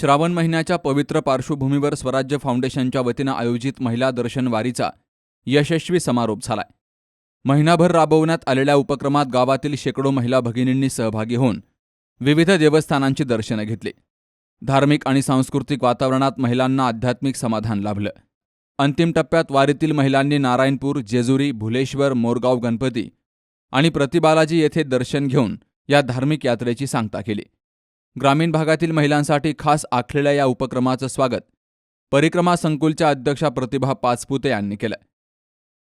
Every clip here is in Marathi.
श्रावण महिन्याच्या पवित्र पार्श्वभूमीवर स्वराज्य फाउंडेशनच्या वतीनं आयोजित महिला दर्शन वारीचा यशस्वी समारोप झालाय. महिनाभर राबवण्यात आलेल्या उपक्रमात गावातील शेकडो महिला भगिनींनी सहभागी होऊन विविध देवस्थानांची दर्शनं घेतली. धार्मिक आणि सांस्कृतिक वातावरणात महिलांना आध्यात्मिक समाधान लाभलं. अंतिम टप्प्यात वारीतील महिलांनी नारायणपूर जेजुरी भुलेश्वर मोरगाव गणपती आणि प्रतिबालाजी येथे दर्शन घेऊन या धार्मिक यात्रेची सांगता केली. ग्रामीण भागातील महिलांसाठी खास आखलेल्या या उपक्रमाचं स्वागत परिक्रमा संकुलच्या अध्यक्षा प्रतिभा पाचपुते यांनी केलं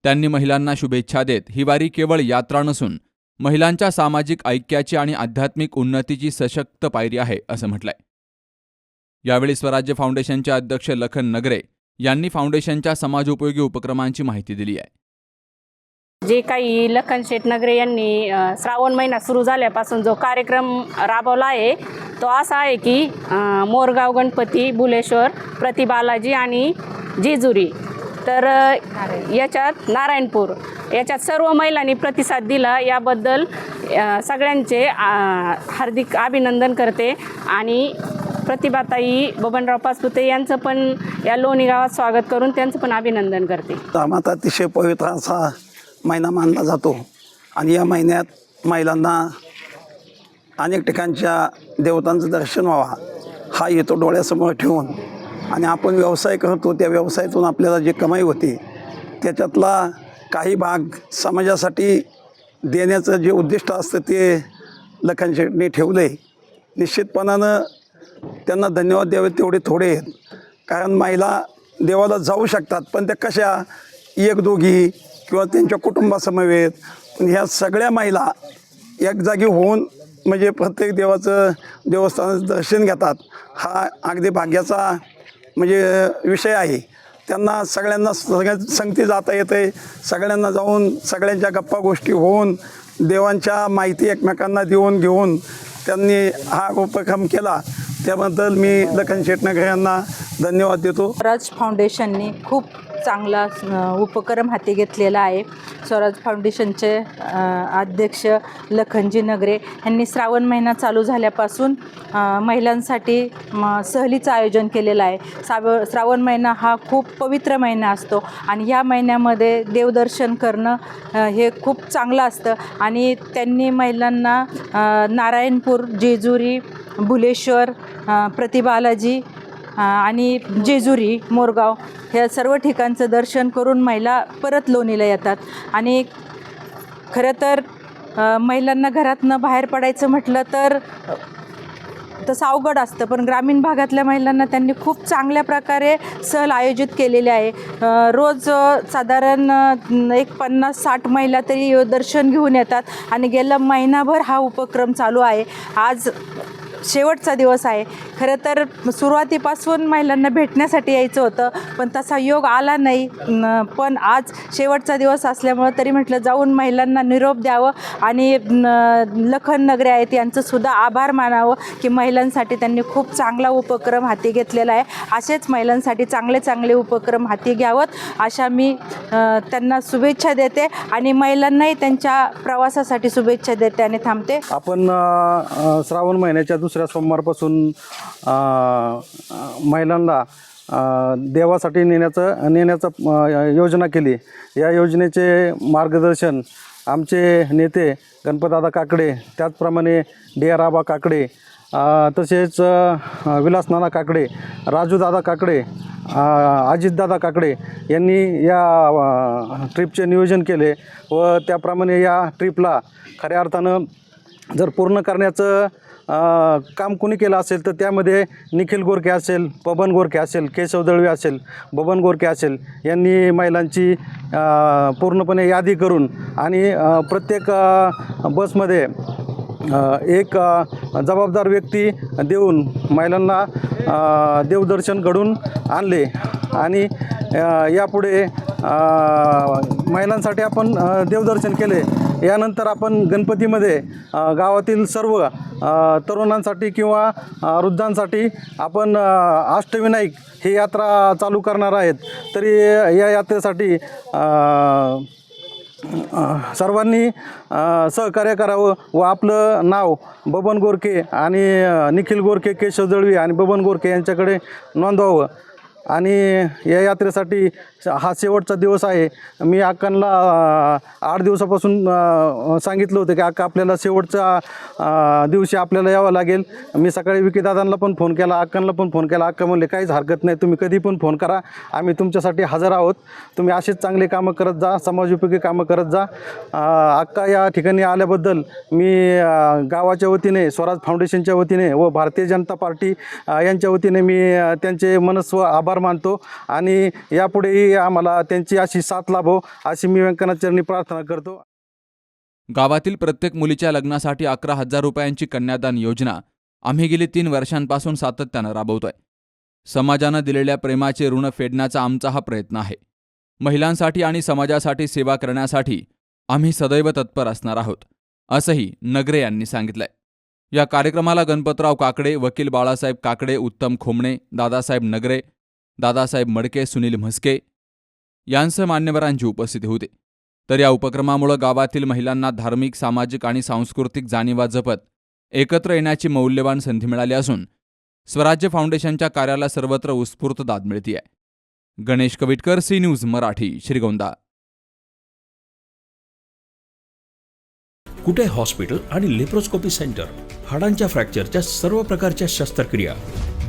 त्यांनी महिलांना शुभेच्छा देत ही वारी केवळ यात्रा नसून महिलांच्या सामाजिक ऐक्याची आणि आध्यात्मिक उन्नतीची सशक्त पायरी आहे असं म्हटलंय. यावेळी स्वराज्य फाउंडेशनचे अध्यक्ष लखन नगरे यांनी फाउंडेशनच्या समाजोपयोगी उपक्रमांची माहिती दिली आहे. जे काही लखन शेटनगरे यांनी श्रावण महिना सुरू झाल्यापासून जो कार्यक्रम राबवला आहे तो असा आहे की मोरगाव गणपती बुलेश्वर प्रतिबालाजी आणि जेजुरी. तर याच्यात नारायणपूर याच्यात सर्व महिलांनी प्रतिसाद दिला. याबद्दल सगळ्यांचे हार्दिक अभिनंदन करते. आणि प्रतिभाताई बबनराव पासपुते यांचं पण या लोणी गावात स्वागत करून त्यांचं पण अभिनंदन करते. अतिशय पवित्र असा महिना मानला जातो. आणि या महिन्यात महिलांना अनेक ठिकाणच्या देवतांचं दर्शन व्हावा हा येतो डोळ्यासमोर ठेवून. आणि आपण व्यवसाय करतो त्या व्यवसायातून आपल्याला जे कमाई होते त्याच्यातला काही भाग समाजासाठी देण्याचं जे उद्दिष्ट असतं ते लखन शेटने ठेवलं आहे निश्चितपणानं त्यांना धन्यवाद द्यावे तेवढे थोडे. आहेत कारण महिला देवाला जाऊ शकतात पण त्या कशा? एक दोघी किंवा त्यांच्या कुटुंबासमवेत. पण ह्या सगळ्या महिला एक जागी होऊन म्हणजे प्रत्येक देवाचं देवस्थानाचं दर्शन घेतात हा अगदी भाग्याचा म्हणजे विषय आहे. त्यांना सगळ्यांना सगळ्या संगती जाता येते सगळ्यांना जाऊन सगळ्यांच्या गप्पा गोष्टी होऊन देवांच्या माहिती एकमेकांना देऊन घेऊन त्यांनी हा उपक्रम केला. त्याबद्दल मी लखन शेटनगर यांना धन्यवाद देतो. राज फाउंडेशनने खूप चांगला उपक्रम हाती घेतलेला आहे. स्वराज फाउंडेशनचे अध्यक्ष लखनजी नगरे यांनी श्रावण महिना चालू झाल्यापासून महिलांसाठी म, सहलीचं आयोजन केलेलं आहे. साव श्रावण महिना हा खूप पवित्र महिना असतो आणि या महिन्यामध्ये देवदर्शन करणं हे खूप चांगलं असतं. आणि त्यांनी महिलांना नारायणपूर जेजुरी भुलेश्वर प्रतिबालाजी आणि जेजुरी मोरगाव ह्या सर्व ठिकाणचं दर्शन करून महिला परत लोणीला येतात. आणि खरं तर महिलांना घरातनं बाहेर पडायचं म्हटलं तर तसं अवघड असतं. पण ग्रामीण भागातल्या महिलांना त्यांनी खूप चांगल्या प्रकारे सहल आयोजित केलेले आहे. रोज साधारण एक पन्नास साठ महिला तरी दर्शन घेऊन येतात. आणि गेला महिनाभर हा उपक्रम चालू आहे. आज शेवटचा दिवस आहे. खरं तर सुरुवातीपासून महिलांना भेटण्यासाठी यायचं होतं पण तसा योग आला नाही. पण आज शेवटचा दिवस असल्यामुळं तरी म्हटलं जाऊन महिलांना निरोप द्यावं आणि लखन नगरे आहेत यांचंसुद्धा आभार मानावं की महिलांसाठी त्यांनी खूप चांगला उपक्रम हाती घेतलेला आहे. असेच महिलांसाठी चांगले चांगले उपक्रम हाती घ्यावत अशा मी त्यांना शुभेच्छा देते आणि महिलांनाही त्यांच्या प्रवासासाठी शुभेच्छा देते आणि थांबते. आपण श्रावण महिन्याच्या दुसऱ्या सोमवारपासून महिलांना देवासाठी नेण्याचं नेण्याचं योजना केली. या योजनेचे मार्गदर्शन आमचे नेते गणपतदादा काकडे त्याचप्रमाणे डी आर आबा काकडे तसेच विलासनाना काकडे राजूदादा काकडे अजितदादा काकडे यांनी या ट्रिपचे नियोजन केले व त्याप्रमाणे या ट्रिपला खऱ्या अर्थानं जर पूर्ण करण्याचं काम कोणी केलं असेल तर त्यामध्ये निखिल गोरखे असेल पवन गोरखे असेल केशव दळवे असेल बबन गोरखे असेल यांनी महिलांची पूर्णपणे यादी करून आणि प्रत्येक बसमध्ये एक जबाबदार व्यक्ती देऊन महिलांना देवदर्शन घडून आणले आणि यापुढे महिलांसाठी आपण देवदर्शन केले. यानंतर आपण गणपतीमध्ये गावातील सर्व तरुणांसाठी किंवा वृद्धांसाठी आपण अष्टविनायक ही यात्रा चालू करणार आहेत. तरी या यात्रेसाठी सर्वांनी सहकार्य करावं व आपलं नाव बबन गोरखे आणि निखिल गोरखे केशव दळवी आणि बबन गोरखे यांच्याकडे नोंदवावं. आणि या यात्रेसाठी हा शेवटचा दिवस आहे. मी अक्कांना आठ दिवसापासून सांगितलं होतं की अक्का आपल्याला शेवटच्या दिवशी आपल्याला यावं लागेल. मी सकाळी विकीदादांना पण फोन केला अक्कांना पण फोन केला. अक्का म्हणले काहीच हरकत नाही तुम्ही कधी पण फोन करा. आम्ही तुमच्यासाठी हजर आहोत. तुम्ही असेच चांगले कामं करत जा समाजोपयोगी कामं करत जा. अक्का या ठिकाणी आल्याबद्दल मी गावाच्या वतीने स्वराज फाउंडेशनच्या वतीने व भारतीय जनता पार्टी यांच्या वतीने मी त्यांचे मनस्व आभार आभार मानतो. आणि यापुढेही आम्हाला त्यांची अशी साथ लाभो अशी मी व्यंकनाचरणी प्रार्थना करतो. गावातील प्रत्येक मुलीच्या लग्नासाठी अकरा हजार रुपयांची कन्यादान योजना आम्ही गेली तीन वर्षांपासून सातत्यानं राबवतोय. समाजानं दिलेल्या प्रेमाचे ऋण फेडण्याचा आमचा हा प्रयत्न आहे. महिलांसाठी आणि समाजासाठी सेवा करण्यासाठी आम्ही सदैव तत्पर असणार आहोत असंही नगरे यांनी सांगितलंय. या कार्यक्रमाला गणपतराव काकडे वकील बाळासाहेब काकडे उत्तम खोमणे दादासाहेब नगरे दादासाहेब मडके सुनील म्हस्के यांसह मान्यवरांची उपस्थिती होती. तर या उपक्रमामुळे गावातील महिलांना धार्मिक सामाजिक आणि सांस्कृतिक जाणीवा जपत एकत्र येण्याची मौल्यवान संधी मिळाली असून स्वराज्य फाउंडेशनच्या कार्याला सर्वत्र उत्स्फूर्त दाद मिळतीये. Ganesh Kavitkar C news Marathi Shrigonda. Kute hospital आणि लेप्रोस्कोपी सेंटर? हाडांच्या फ्रॅक्चरच्या सर्व प्रकारच्या शस्त्रक्रिया.